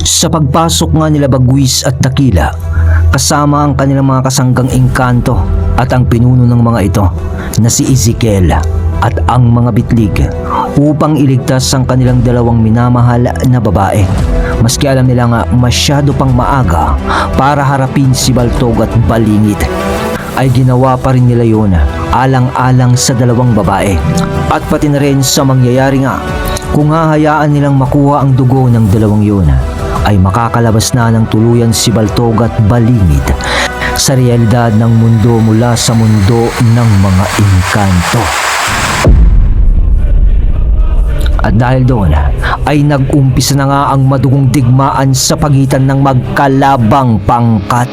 Sa pagpasok nga nila Bagwis at Dakila, kasama ang kanilang mga kasanggang engkanto at ang pinuno ng mga ito na si Ezekiel at ang mga bitlig upang iligtas ang kanilang dalawang minamahal na babae. Maski alam nila nga masyado pang maaga para harapin si Baltog at Balingit ay ginawa pa rin nila yun alang-alang sa dalawang babae at pati na rin sa mangyayari nga kung hahayaan nilang makuha ang dugo ng dalawang yun ay makakalabas na ng tuluyan si Baltog at Balingid sa realidad ng mundo mula sa mundo ng mga engkanto. At dahil doon ay nag-umpisa na nga ang madugong digmaan sa pagitan ng magkalabang pangkat.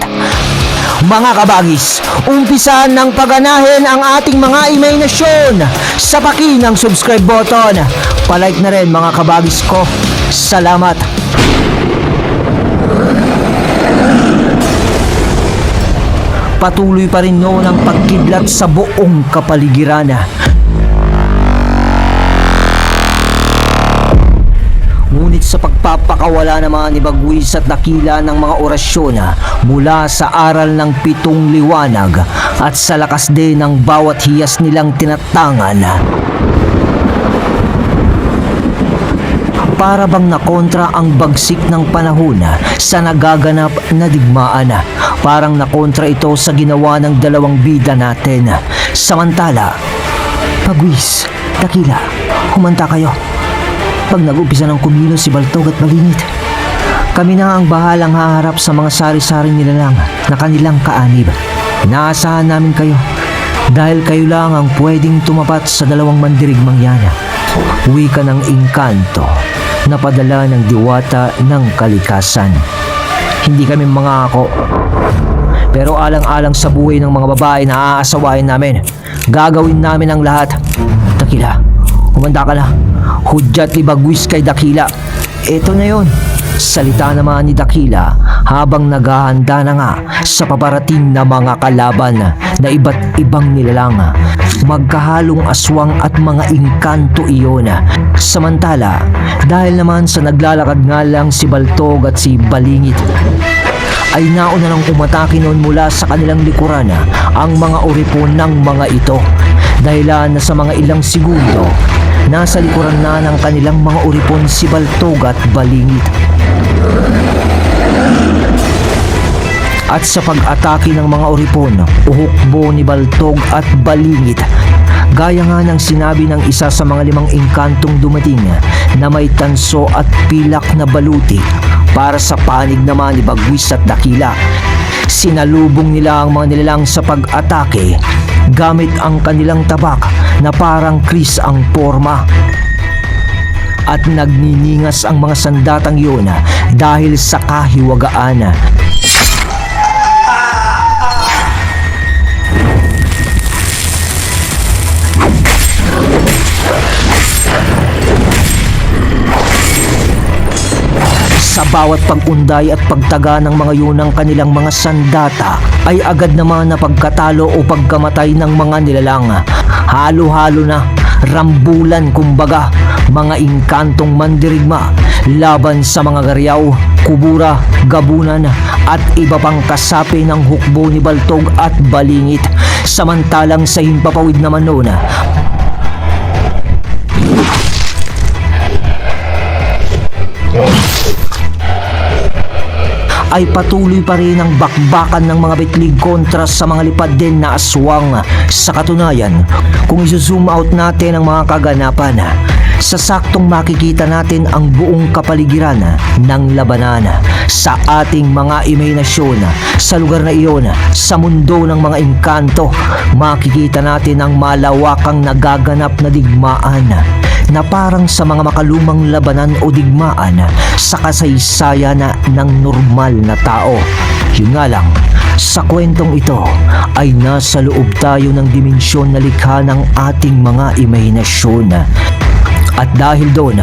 Mga kabagis, umpisahan ng paganahin ang ating mga imahinasyon sa paki ng subscribe button. Palike na rin mga kabagis ko. Salamat! Patuloy pa rin noon ang pagkidlat sa buong kapaligiran. Ngunit sa pagpapakawala naman ni Bagwis at Dakila ng mga orasyon ah, mula sa aral ng pitong liwanag at sa lakas din ng bawat hiyas nilang tinatangan. Para bang nakontra ang bagsik ng panahon ah, sa nagaganap na digmaan. ah. Parang nakontra ito sa ginawa ng dalawang bida natin. Samantala, Bagwis, Dakila, humanta kayo pag nag-umpisa ng kumilos si Baltog at Balingit. Kami na ang bahalang haharap sa mga sari-saring nilalang na kanilang kaanib. Inaasahan namin kayo dahil kayo lang ang pwedeng tumapat sa dalawang mandirigmang yan. Uwi ka ng inkanto na padala ng diwata ng kalikasan. Hindi kami mga ako. Pero alang-alang sa buhay ng mga babae na aasawain namin, gagawin namin ang lahat. Dakila, humanda ka na. Hudyat ibagwis kay Dakila. Ito na yon. Salita naman ni Dakila habang naghahanda na nga sa paparating na mga kalaban na iba't ibang nilalang. Magkahalong aswang at mga inkanto iyon. Samantala, dahil naman sa naglalakad nga lang si Baltog at si Balingit, ay nauna nang umatake noon mula sa kanilang likuran ang mga oripon ng mga ito. Dahilan na sa mga ilang segundo, nasa likuran na ng kanilang mga oripon si Baltog at Balingit. At sa pag-atake ng mga oripon, uhukbo ni Baltog at Balingit. Gaya nga ng sinabi ng isa sa mga limang engkantong dumating na may tanso at pilak na baluti para sa panig naman ni Bagwis at Dakila. Sinalubong nila ang mga nilalang sa pag-atake gamit ang kanilang tabak na parang kris ang forma at nagniningas ang mga sandatang yun dahil sa kahiwagaan. Sa bawat pagunday at pagtaga ng mga yun ng kanilang mga sandata ay agad naman na pagkatalo o pagkamatay ng mga nilalang. Halo-halo na, rambulan kumbaga, mga inkantong mandirigma laban sa mga garyaw, kubura, gabunan at iba pang kasapi ng hukbo ni Baltog at Balingit. Samantalang sa himpapawid naman noon, ay patuloy pa rin ang bakbakan ng mga bitlig kontra sa mga lipad din na aswang. Sa katunayan, kung iso-zoom out natin ang mga kaganapan, sa saktong makikita natin ang buong kapaligiran ng labanan sa ating mga imahinasyon sa lugar na iyon sa mundo ng mga engkanto makikita natin ang malawakang nagaganap na digmaan na parang sa mga makalumang labanan o digmaan sa kasaysayan ng normal na tao. Yun nga lang, sa kwentong ito ay nasa loob tayo ng dimensyon na likha ng ating mga imahinasyon. At dahil doon,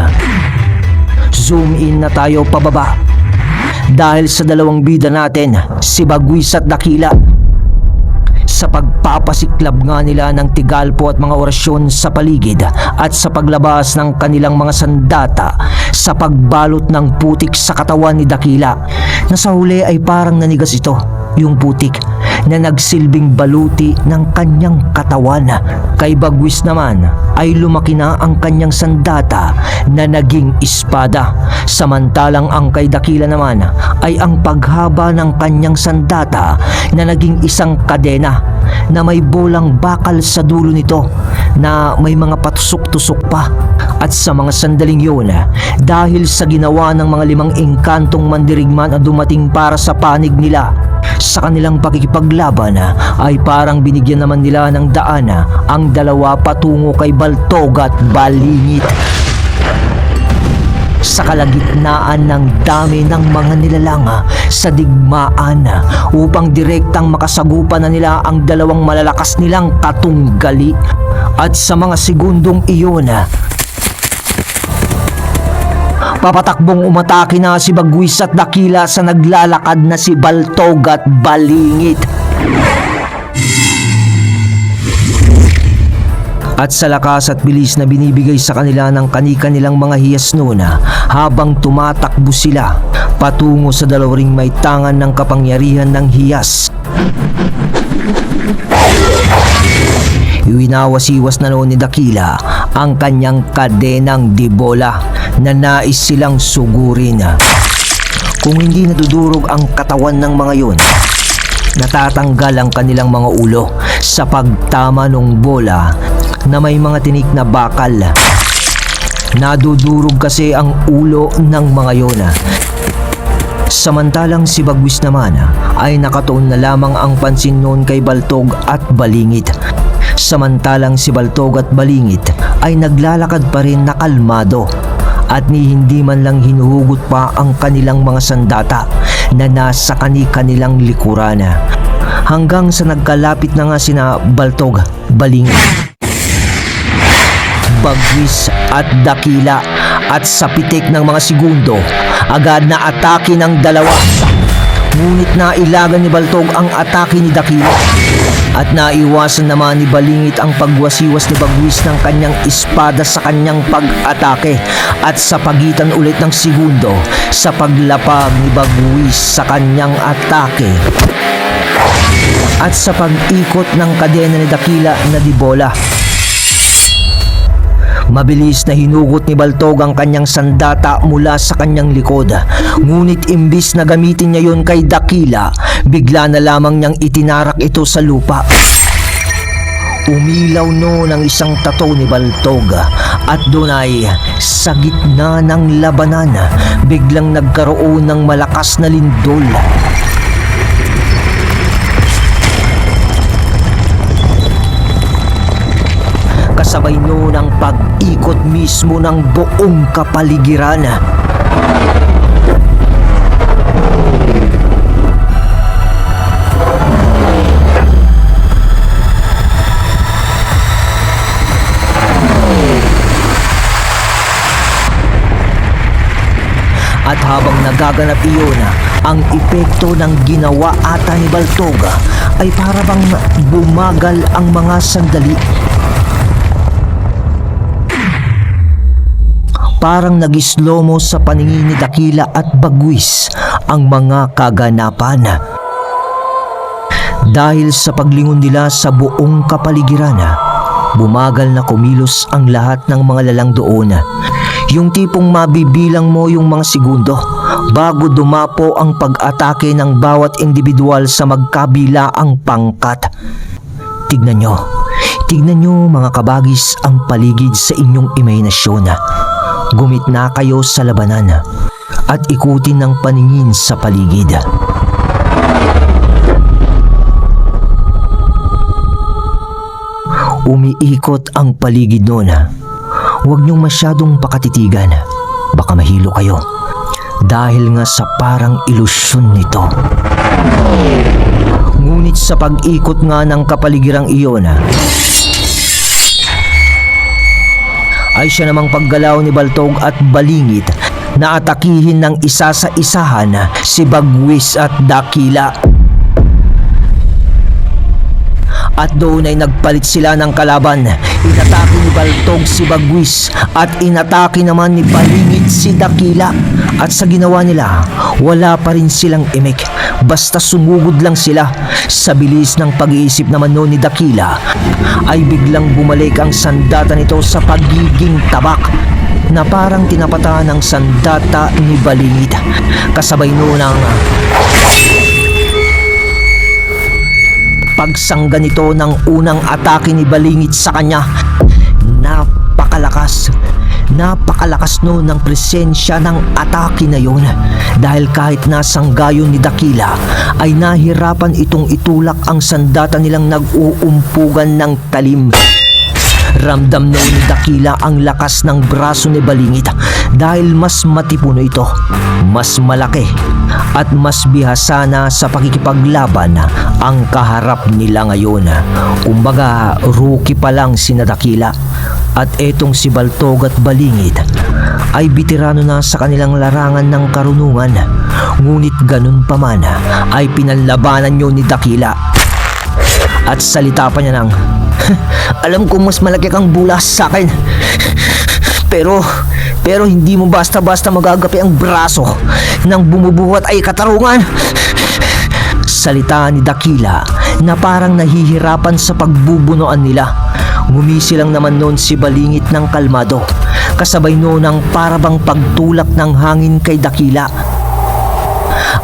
zoom in na tayo pababa. Dahil sa dalawang bida natin, si Bagwis at Dakila, sa pagpapasiklab nga nila ng tigalpo at mga orasyon sa paligid at sa paglabas ng kanilang mga sandata sa pagbalot ng putik sa katawan ni Dakila na sa huli ay parang nanigas ito yung putik na nagsilbing baluti ng kanyang katawan. Kay Bagwis naman ay lumaki na ang kanyang sandata na naging espada. Samantalang ang kay Dakila naman ay ang paghaba ng kanyang sandata na naging isang kadena na may bolang bakal sa dulo nito na may mga patusok-tusok pa. At sa mga sandaling yun, dahil sa ginawa ng mga limang engkantong mandirigman na dumating para sa panig nila, sa kanilang pakikipaglaban ay parang binigyan naman nila ng daan ang dalawa patungo kay Baltog at Balingit sa kalagitnaan ng dami ng mga nilalanga sa digmaan upang direktang makasagupan na nila ang dalawang malalakas nilang katunggali at sa mga segundong iyon Papatakbong umatake na si Bagwis at Dakila sa naglalakad na si Baltog at Balingit. At sa lakas at bilis na binibigay sa kanila ng kani-kanilang mga hiyas noon habang tumatakbo sila patungo sa dalawang may tangan ng kapangyarihan ng hiyas. Iwinawasiwas na noon ni Dakila ang kanyang kadenang dibola na nais silang sugurin. Kung hindi nadudurog ang katawan ng mga yun, natatanggal ang kanilang mga ulo sa pagtama ng bola na may mga tinik na bakal. Nadudurog kasi ang ulo ng mga yun. Samantalang si Bagwis naman ay nakatuon na lamang ang pansin noon kay Baltog at Balingit. Samantalang si Baltog at Balingit ay naglalakad pa rin na kalmado at ni hindi man lang hinuhugot pa ang kanilang mga sandata na nasa kani-kanilang likuran. Hanggang sa nagkalapit na nga sina Baltog, Balingit bagwis at dakila at sa pitik ng mga segundo agad na atake ng dalawa. Ngunit nailagan ni Baltog ang atake ni Dakila at naiwasan naman ni Balingit ang pagwasiwas ni Bagwis ng kanyang espada sa kanyang pag-atake at sa pagitan ulit ng segundo sa paglapag ni Bagwis sa kanyang atake at sa pag-ikot ng kadena ni Dakila na dibola. Mabilis na hinugot ni Baltog ang kanyang sandata mula sa kanyang likod. Ngunit imbis na gamitin niya yon kay Dakila, bigla na lamang niyang itinarak ito sa lupa. Umilaw noon ang isang tato ni Baltog at doon ay sa gitna ng labanan biglang nagkaroon ng malakas na lindol. Kasabay noon ang pag-ikot mismo ng buong kapaligiran. At habang nagaganap iyon, ang epekto ng ginawa ata ni Baltoga ay para bang bumagal ang mga sandali parang nag-slow mo sa paningin ni Dakila at Bagwis ang mga kaganapan. Dahil sa paglingon nila sa buong kapaligiran, bumagal na kumilos ang lahat ng mga lalang doon. Yung tipong mabibilang mo yung mga segundo bago dumapo ang pag-atake ng bawat individual sa magkabila ang pangkat. Tignan nyo, tignan nyo mga kabagis ang paligid sa inyong imahinasyon. Gumit na kayo sa labanan at ikutin ng paningin sa paligid. Umiikot ang paligid noon. Huwag niyong masyadong pakatitigan. Baka mahilo kayo. Dahil nga sa parang ilusyon nito. Ngunit sa pag-ikot nga ng kapaligirang iyon, ay siya namang paggalaw ni Baltog at Balingit na atakihin ng isa sa isahan si Bagwis at Dakila. At doon ay nagpalit sila ng kalaban. Inatake ni Baltog si Bagwis at inatake naman ni Balingit si Dakila. At sa ginawa nila, wala pa rin silang imik. Basta sumugod lang sila. Sa bilis ng pag-iisip naman noon ni Dakila, ay biglang bumalik ang sandata nito sa pagiging tabak na parang tinapatan ng sandata ni Balingit. Kasabay noon ang pagsangga nito ng unang atake ni Balingit sa kanya. Napakalakas. Napakalakas no ng presensya ng atake na yon dahil kahit nasang gayon ni Dakila ay nahirapan itong itulak ang sandata nilang nag-uumpugan ng talim. Ramdam na ni Dakila ang lakas ng braso ni Balingit dahil mas matipuno ito, mas malaki at mas bihasa na sa pakikipaglaban ang kaharap nila ngayon. Kumbaga, rookie pa lang si Dakila at etong si Baltog at Balingit ay bitirano na sa kanilang larangan ng karunungan. Ngunit ganun pa man ay pinanlabanan nyo ni Dakila. At salita pa niya ng Alam kong mas malaki kang bulas sa akin Pero Pero hindi mo basta-basta magagapi ang braso Nang bumubuhat ay katarungan. Salita ni Dakila Na parang nahihirapan sa pagbubunuan nila Ngumisi lang naman noon si Balingit ng kalmado Kasabay noon ang parabang pagtulak ng hangin kay Dakila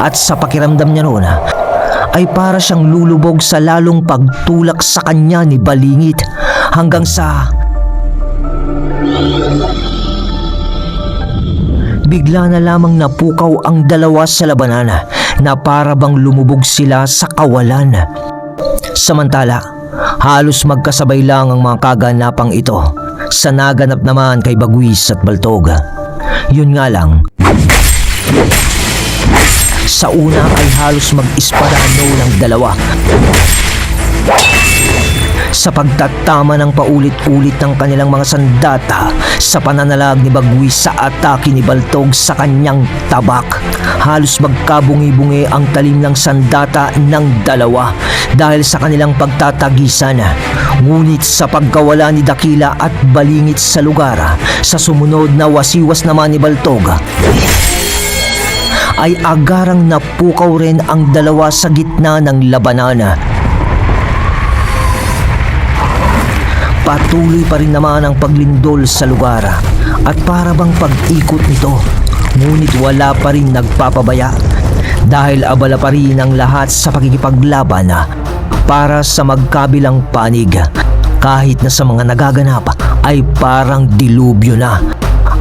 At sa pakiramdam niya noon ay para siyang lulubog sa lalong pagtulak sa kanya ni Balingit hanggang sa Bigla na lamang napukaw ang dalawa sa labanan na para bang lumubog sila sa kawalan. Samantala, halos magkasabay lang ang mga kaganapang ito sa naganap naman kay Bagwis at Baltog. Yun nga lang, sa una ay halos mag-ispadano ng dalawa. Sa pagtatama ng paulit-ulit ng kanilang mga sandata sa pananalag ni Bagwis sa atake ni Baltog sa kanyang tabak. Halos magkabungi-bungi ang talim ng sandata ng dalawa dahil sa kanilang pagtatagisan. Ngunit sa pagkawala ni Dakila at Balingit sa lugar, sa sumunod na wasiwas naman ni Baltog, ay agarang napukaw rin ang dalawa sa gitna ng labanan. Patuloy pa rin naman ang paglindol sa lugar at para bang pag-ikot nito. Ngunit wala pa rin nagpapabaya dahil abala pa rin ang lahat sa pakikipaglaban para sa magkabilang panig. Kahit na sa mga nagaganap ay parang dilubyo na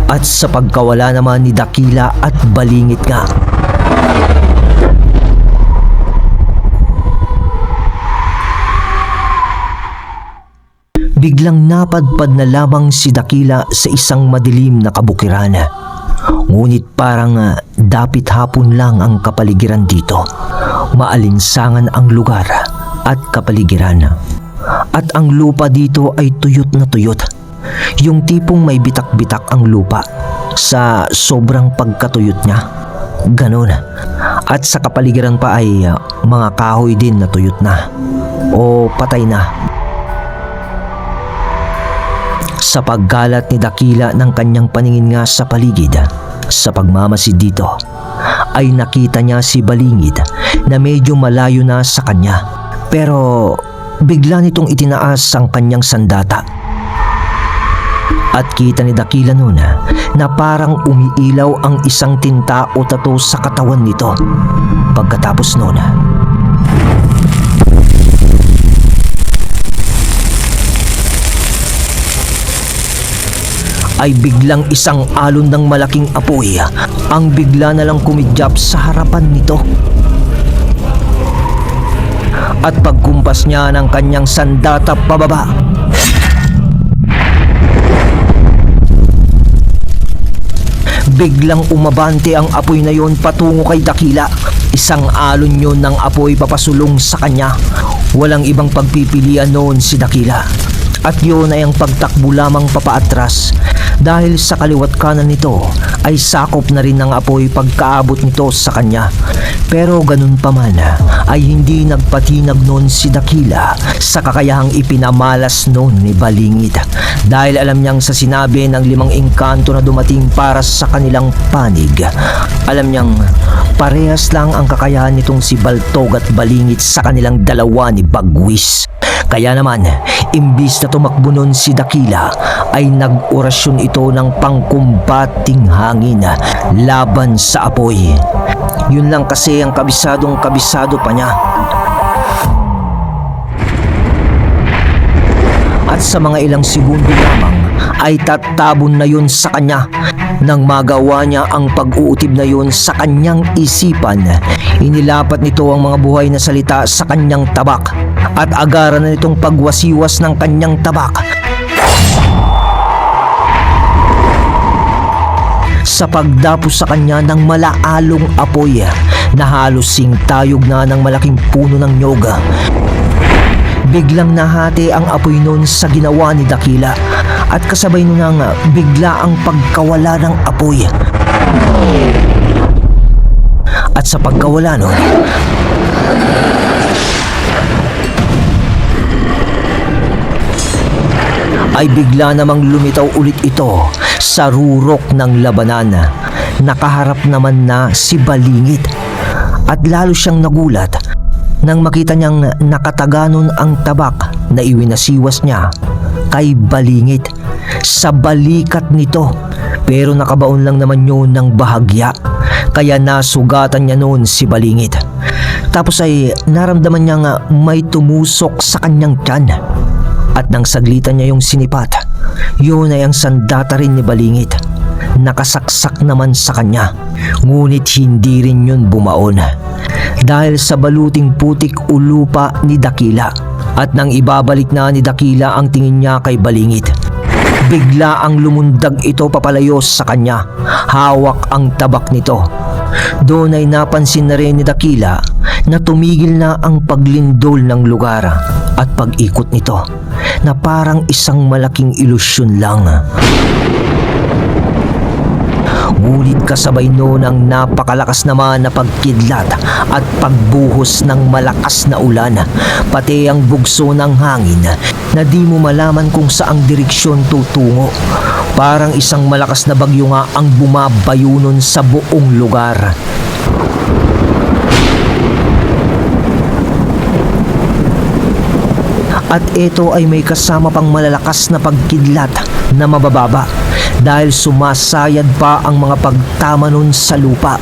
at sa pagkawala naman ni Dakila at Balingit nga. Biglang napadpad na lamang si Dakila sa isang madilim na kabukiran. Ngunit parang ah, dapit hapon lang ang kapaligiran dito. Maalinsangan ang lugar at kapaligiran. At ang lupa dito ay tuyot na tuyot. Yung tipong may bitak-bitak ang lupa sa sobrang pagkatuyot niya. Ganon. At sa kapaligiran pa ay ah, mga kahoy din na tuyot na o patay na. Sa paggalat ni Dakila ng kanyang paningin nga sa paligid, sa pagmamasid dito, ay nakita niya si Balingid na medyo malayo na sa kanya. Pero bigla nitong itinaas ang kanyang sandata. At kita ni Dakila noon na parang umiilaw ang isang tinta o tato sa katawan nito. Pagkatapos noon, ay biglang isang alon ng malaking apoy ang bigla na lang kumidyap sa harapan nito. At pagkumpas niya ng kanyang sandata pababa, biglang umabante ang apoy na yon patungo kay Dakila. Isang alon yon ng apoy papasulong sa kanya. Walang ibang pagpipilian noon si Dakila At yun ay ang pagtakbo lamang papaatras dahil sa kaliwat kanan nito ay sakop na rin ng apoy pagkaabot nito sa kanya. Pero ganun pa man ay hindi nagpatinag noon si Dakila sa kakayahang ipinamalas noon ni Balingid dahil alam niyang sa sinabi ng limang engkanto na dumating para sa kanilang panig. Alam niyang parehas lang ang kakayahan nitong si Baltog at Balingit sa kanilang dalawa ni Bagwis. Kaya naman, imbis na tumakbo nun si Dakila, ay nag-orasyon ito ng pangkumbating hangin laban sa apoy. Yun lang kasi ang kabisadong kabisado pa niya. At sa mga ilang segundo lamang ay tatabon na yun sa kanya. Nang magawa niya ang pag-uutib na yun sa kanyang isipan, inilapat nito ang mga buhay na salita sa kanyang tabak at agaran na nitong pagwasiwas ng kanyang tabak sa pagdapo sa kanya ng malaalong apoy na halos singtayog na ng malaking puno ng nyoga. Biglang nahati ang apoy noon sa ginawa ni Dakila at kasabay nun ang bigla ang pagkawala ng apoy. At sa pagkawala nun, ay bigla namang lumitaw ulit ito sa rurok ng labanan. Nakaharap naman na si Balingit at lalo siyang nagulat nang makita niyang nakataganon ang tabak na iwinasiwas niya kay Balingit sa balikat nito pero nakabaon lang naman yun ng bahagya kaya nasugatan niya noon si Balingit. Tapos ay naramdaman niya nga may tumusok sa kanyang tiyan at nang saglitan niya yung sinipat, yun ay ang sandata rin ni Balingit. Nakasaksak naman sa kanya, ngunit hindi rin yun bumaon. Dahil sa baluting putik ulupa ni Dakila. At nang ibabalik na ni Dakila ang tingin niya kay Balingit, bigla ang lumundag ito papalayo sa kanya. Hawak ang tabak nito. Doon ay napansin na rin ni Dakila na tumigil na ang paglindol ng lugar at pag-ikot nito na parang isang malaking ilusyon lang. Ngunit kasabay noon ang napakalakas naman na pagkidlat at pagbuhos ng malakas na ulan, pati ang bugso ng hangin na di mo malaman kung saang direksyon tutungo. Parang isang malakas na bagyo nga ang bumabayo nun sa buong lugar. At ito ay may kasama pang malalakas na pagkidlat na mabababa dahil sumasayad pa ang mga pagtama nun sa lupa.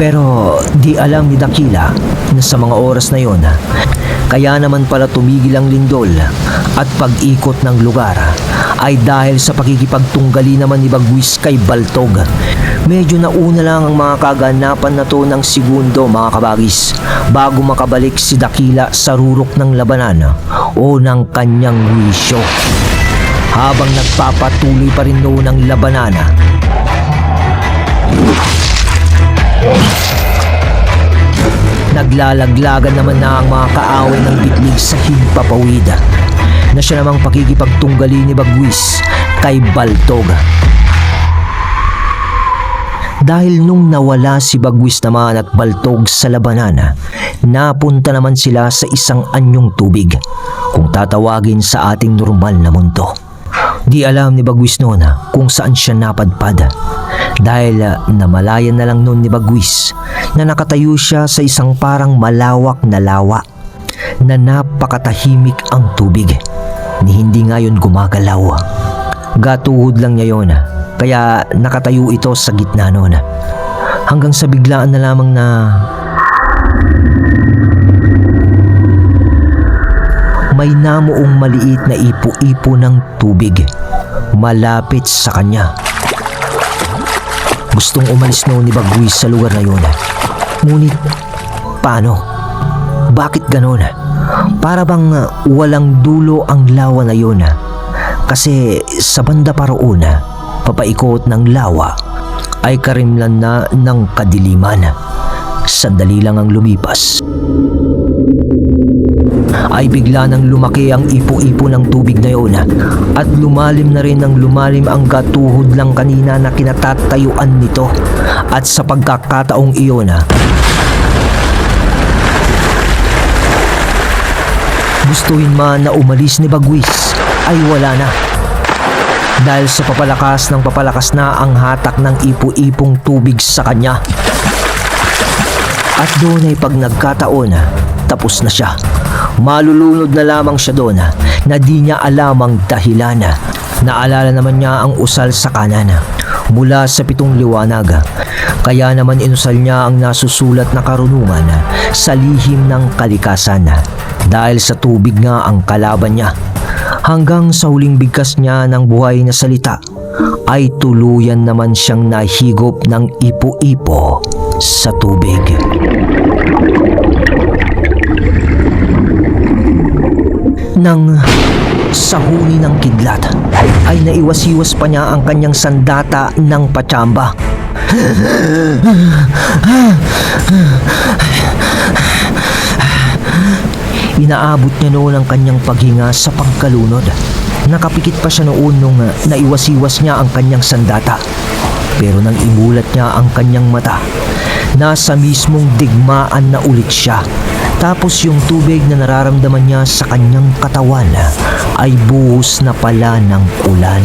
Pero di alam ni Dakila na sa mga oras na yon, kaya naman pala tumigil ang lindol at pag-ikot ng lugar ay dahil sa pakikipagtunggali naman ni Bagwis kay Baltog. Medyo nauna lang ang mga kaganapan na to ng segundo mga kabagis bago makabalik si Dakila sa rurok ng labanan o ng kanyang wisyo. Habang nagpapatuloy pa rin noon ang labanan, Naglalaglagan naman na ang mga kaaway ng bitlig sa himpapawid na siya namang pakikipagtunggali ni Bagwis kay Baltog. Dahil nung nawala si Bagwis naman at Baltog sa labanan, napunta naman sila sa isang anyong tubig kung tatawagin sa ating normal na mundo. Di alam ni Bagwis noon kung saan siya napadpad dahil ah, namalayan na lang noon ni Bagwis na nakatayo siya sa isang parang malawak na lawa na napakatahimik ang tubig ni hindi ngayon gumagalaw. Gatuhod lang niya yon kaya nakatayo ito sa gitna noon hanggang sa biglaan na lamang na may namuong maliit na ipo-ipo ng tubig malapit sa kanya. Gustong umalis noon ni Bagwis sa lugar na yun. Ngunit, paano? Bakit ganon? Para bang uh, walang dulo ang lawa na yun. Kasi sa banda pa roon, papaikot ng lawa ay karimlan na ng kadiliman. Sandali lang ang lumipas. Ay bigla nang lumaki ang ipo-ipo ng tubig na yun at lumalim na rin ng lumalim ang gatuhod lang kanina na kinatatayuan nito at sa pagkakataong iyon gustuhin man na umalis ni Bagwis ay wala na dahil sa papalakas ng papalakas na ang hatak ng ipo-ipong tubig sa kanya. At doon ay pag nagkataon, tapos na siya. Malulunod na lamang siya doon na di niya alam ang dahilan. Naalala naman niya ang usal sa kanan mula sa pitong liwanag. Kaya naman inusal niya ang nasusulat na karunungan sa lihim ng kalikasan dahil sa tubig nga ang kalaban niya. Hanggang sa huling bigkas niya ng buhay na salita ay tuluyan naman siyang nahigop ng ipo-ipo sa tubig. Nang sa huni ng kidlat ay naiwasiwas pa niya ang kanyang sandata ng patsamba. Inaabot niya noon ang kanyang paghinga sa pangkalunod. Nakapikit pa siya noon nung naiwasiwas niya ang kanyang sandata. Pero nang imulat niya ang kanyang mata, nasa mismong digmaan na ulit siya. Tapos yung tubig na nararamdaman niya sa kanyang katawan ay buhos na pala ng ulan.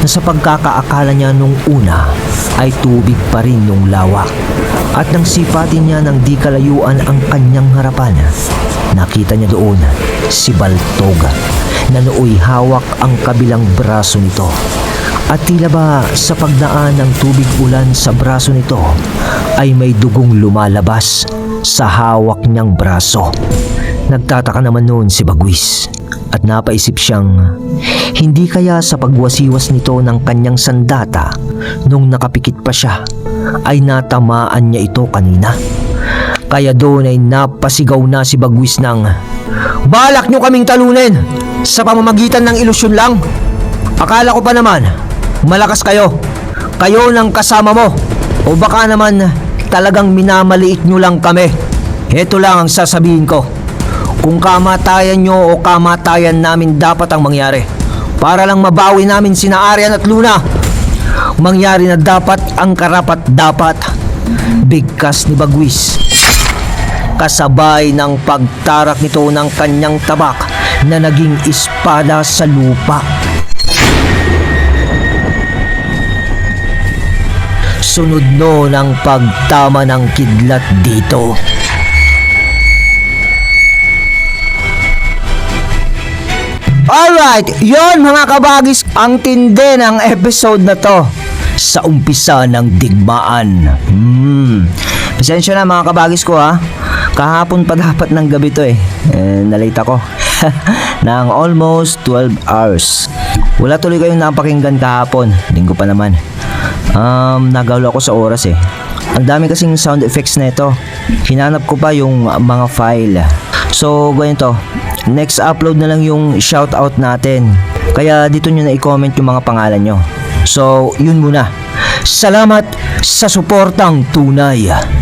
Na sa pagkakaakala niya nung una ay tubig pa rin yung lawak. At nang sipatin niya ng di kalayuan ang kanyang harapan, nakita niya doon si Baltog na nooy hawak ang kabilang braso nito. At tila ba sa pagdaan ng tubig ulan sa braso nito ay may dugong lumalabas sa hawak niyang braso. Nagtataka naman noon si Bagwis at napaisip siyang hindi kaya sa pagwasiwas nito ng kanyang sandata nung nakapikit pa siya ay natamaan niya ito kanina. Kaya doon ay napasigaw na si Bagwis ng Balak nyo kaming talunin sa pamamagitan ng ilusyon lang. Akala ko pa naman, malakas kayo. Kayo ng kasama mo. O baka naman talagang minamaliit nyo lang kami. Ito lang ang sasabihin ko. Kung kamatayan nyo o kamatayan namin dapat ang mangyari. Para lang mabawi namin sina Aryan at Luna. Mangyari na dapat ang karapat dapat. Bigkas ni Bagwis. Kasabay ng pagtarak nito ng kanyang tabak na naging espada sa lupa. Sunod no ng pagtama ng kidlat dito. Alright, yon mga kabagis ang tindi ng episode na to sa umpisa ng digmaan. Hmm. Pasensya na mga kabagis ko ha. Kahapon pa dapat ng gabi to eh. eh nalate ako. ng almost 12 hours. Wala tuloy kayong napakinggan kahapon. Linggo pa naman. Um, nagawlo ako sa oras eh. Ang dami kasing sound effects na ito. Hinanap ko pa yung mga file. So, ganito. Next upload na lang yung shoutout natin. Kaya dito nyo na i-comment yung mga pangalan nyo. So, yun muna. Salamat sa suportang tunay.